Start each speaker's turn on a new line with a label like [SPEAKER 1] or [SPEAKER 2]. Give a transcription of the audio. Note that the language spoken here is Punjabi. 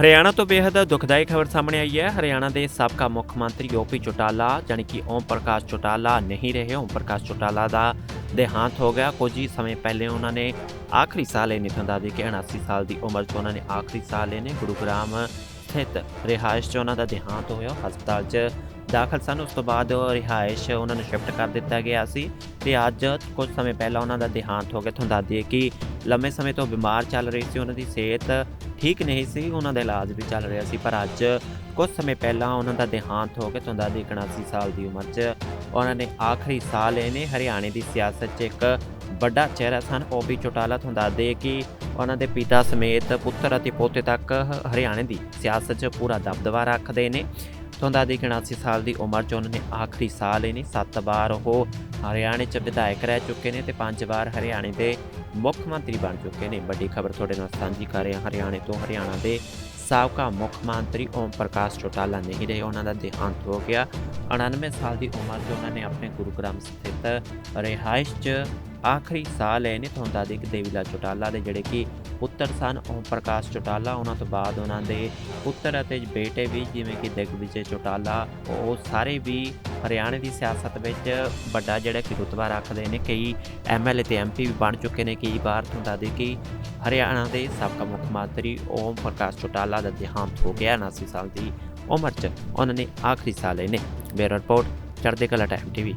[SPEAKER 1] ਹਰਿਆਣਾ ਤੋਂ ਬੇहद ਦੁਖਦਾਈ ਖਬਰ ਸਾਹਮਣੇ ਆਈ ਹੈ। ਹਰਿਆਣਾ ਦੇ ਸਾਬਕਾ ਮੁੱਖ ਮੰਤਰੀ ਓਪੀ ਚੋਟਾਲਾ, ਜਾਣੀ ਕਿ ਓਮ ਪ੍ਰਕਾਸ਼ ਚੋਟਾਲਾ ਨਹੀਂ ਰਹੇ। ਓਮ ਪ੍ਰਕਾਸ਼ ਚੋਟਾਲਾ ਦਾ ਦੇਹਾਂਤ ਹੋ ਗਿਆ। ਕੁਝ ਹੀ ਸਮੇਂ ਪਹਿਲੇ ਉਹਨਾਂ ਨੇ ਆਖਰੀ ਸਾਹ ਲਏ ਨਿਥਨ ਦਾ ਦੇ ਕੇ 79 ਸਾਲ ਦੀ ਉਮਰ 'ਚ ਉਹਨਾਂ ਨੇ ਆਖਰੀ ਸਾਹ ਲੈਣੇ। ਨੇ ਗੁਰੂਗ੍ਰਾਮ ਸਥਿਤ ਰਿਹਾਇਸ਼ 'ਚ ਉਹਨਾਂ ਦਾ ਦੇਹਾਂਤ ਹੋਇਆ। ਹਸਪਤਾਲ 'ਚ ਦਾਖਲ ਸਨ। ਉਸ ਤੋਂ ਬਾਅਦ ਰਿਹਾਇਸ਼ ਉਹਨਾਂ ਨੂੰ ਸ਼ਿਫਟ ਕਰ ਦਿੱਤਾ ਗਿਆ ਸੀ ਤੇ ਅੱਜ ਕੁਝ ਸਮੇਂ ਪਹਿਲਾਂ ਉਹਨਾਂ ਦਾ ਦੇਹਾਂਤ ਹੋ ਗਿਆ। ਤੁਹਾਨੂੰ ਦੱਸ ਦਈਏ ਕਿ ਲੰਮੇ ਸਮੇਂ ਤੋਂ ਬਿਮਾਰ ਚੱਲ ਰਹੀ ਸੀ, ਉਹਨਾਂ ਦੀ ਸਿਹਤ ਠੀਕ ਨਹੀਂ ਸੀ, ਉਹਨਾਂ ਦਾ ਇਲਾਜ ਵੀ ਚੱਲ ਰਿਹਾ ਸੀ, ਪਰ ਅੱਜ ਕੁਝ ਸਮੇਂ ਪਹਿਲਾਂ ਉਹਨਾਂ ਦਾ ਦੇਹਾਂਤ ਹੋ ਕੇ ਤੁਹਾਨੂੰ ਦੱਸ ਦਈਏ ਕਿ 79 ਸਾਲ ਦੀ ਉਮਰ 'ਚ ਉਹਨਾਂ ਨੇ ਆਖਰੀ ਸਾਹ ਲਏ ਨੇ ਹਰਿਆਣੇ ਦੀ ਸਿਆਸਤ 'ਚ ਇੱਕ ਵੱਡਾ ਚਿਹਰਾ ਸਨ ਓਬੀ ਚੋਟਾਲਾ। ਤੁਹਾਨੂੰ ਦੱਸ ਦਈਏ ਕਿ ਉਹਨਾਂ ਦੇ ਪਿਤਾ ਸਮੇਤ ਪੁੱਤਰ ਅਤੇ ਪੋਤੇ ਤੱਕ ਹਰਿਆਣੇ ਦੀ ਸਿਆਸਤ 'ਚ ਪੂਰਾ ਦਬਦਬਾ ਰੱਖਦੇ ਨੇ। ਤੁਹਾਨੂੰ ਦੱਸ ਦਈਏ ਕਿ 79 ਸਾਲ ਦੀ ਉਮਰ 'ਚ ਉਹਨਾਂ ਨੇ ਆਖਰੀ ਸਾਹ ਲਏ ਨੇ ਸੱਤ ਵਾਰ ਉਹ ਹਰਿਆਣੇ 'ਚ ਵਿਧਾਇਕ ਰਹਿ ਚੁੱਕੇ ਨੇ ਤੇ ਪੰਜ ਵਾਰ ਹਰਿਆਣੇ ਦੇ ਮੁੱਖ ਮੰਤਰੀ ਬਣ ਚੁੱਕੇ ਨੇ। ਵੱਡੀ ਖਬਰ ਤੁਹਾਡੇ ਨਾਲ ਸਾਂਝੀ ਕਰ ਰਹੇ, ਹਰਿਆਣੇ ਤੋਂ ਹਰਿਆਣਾ ਦੇ ਸਾਬਕਾ ਮੁੱਖ ਮੰਤਰੀ ਓਮ ਪ੍ਰਕਾਸ਼ ਚੋਟਾਲਾ ਨਹੀਂ ਰਹੇ, ਉਹਨਾਂ ਦਾ ਦੇਹਾਂਤ ਹੋ ਗਿਆ। 99 ਸਾਲ ਦੀ ਉਮਰ 'ਚ ਉਹਨਾਂ ਨੇ ਆਪਣੇ ਗੁਰੂਗ੍ਰਾਮ ਸਥਿਤ ਰਿਹਾਇਸ਼ 'ਚ ਆਖਰੀ ਸਾਹ ਲਏ ਨੇ ਤੁਹਾਨੂੰ ਦੱਸ ਦਈਏ ਕਿ ਦੇਵੀਲਾ ਚੋਟਾਲਾ ਦੇ ਜਿਹੜੇ ਕਿ ਪੁੱਤਰ ਸਨ। ਓਮ ਪ੍ਰਕਾਸ਼ ਚੋਟਾਲਾ, ਉਹਨਾਂ ਤੋਂ ਬਾਅਦ ਉਹਨਾਂ ਦੇ ਪੁੱਤਰ ਅਤੇ ਬੇਟੇ ਵੀ, ਜਿਵੇਂ ਕਿ ਦਿਗਵਿਜੇ ਚੋਟਾਲਾ, ਉਹ ਸਾਰੇ ਵੀ ਹਰਿਆਣੇ ਦੀ ਸਿਆਸਤ ਵਿੱਚ ਵੱਡਾ ਜਿਹੜਾ ਕਿ ਰੁਤਬਾ ਰੱਖਦੇ ਨੇ। ਕਈ ਐਮਐਲਏ ਤੇ ਐਮਪੀ ਵੀ ਬਣ ਚੁੱਕੇ ਨੇ। ਕਈ ਵਾਰ ਤੁਹਾਨੂੰ ਦੱਸ ਕਿ ਹਰਿਆਣਾ ਦੇ ਸਾਬਕਾ ਮੁੱਖ ਮੰਤਰੀ ਓਮ ਪ੍ਰਕਾਸ਼ ਚੋਟਾਲਾ ਦਾ ਦੇਹਾਂਤ ਹੋ ਗਿਆ 79 ਸਾਲ ਦੀ ਉਮਰ 'ਚ। ਉਹਨਾਂ ਨੇ ਆਖਰੀ ਸਾਲ ਲਏ ਨੇ ਮੇਰਾ ਰਿਪੋਰਟ, ਚੜ੍ਹਦੇ ਕਲਾ ਟਾਈਮ ਟੀਵੀ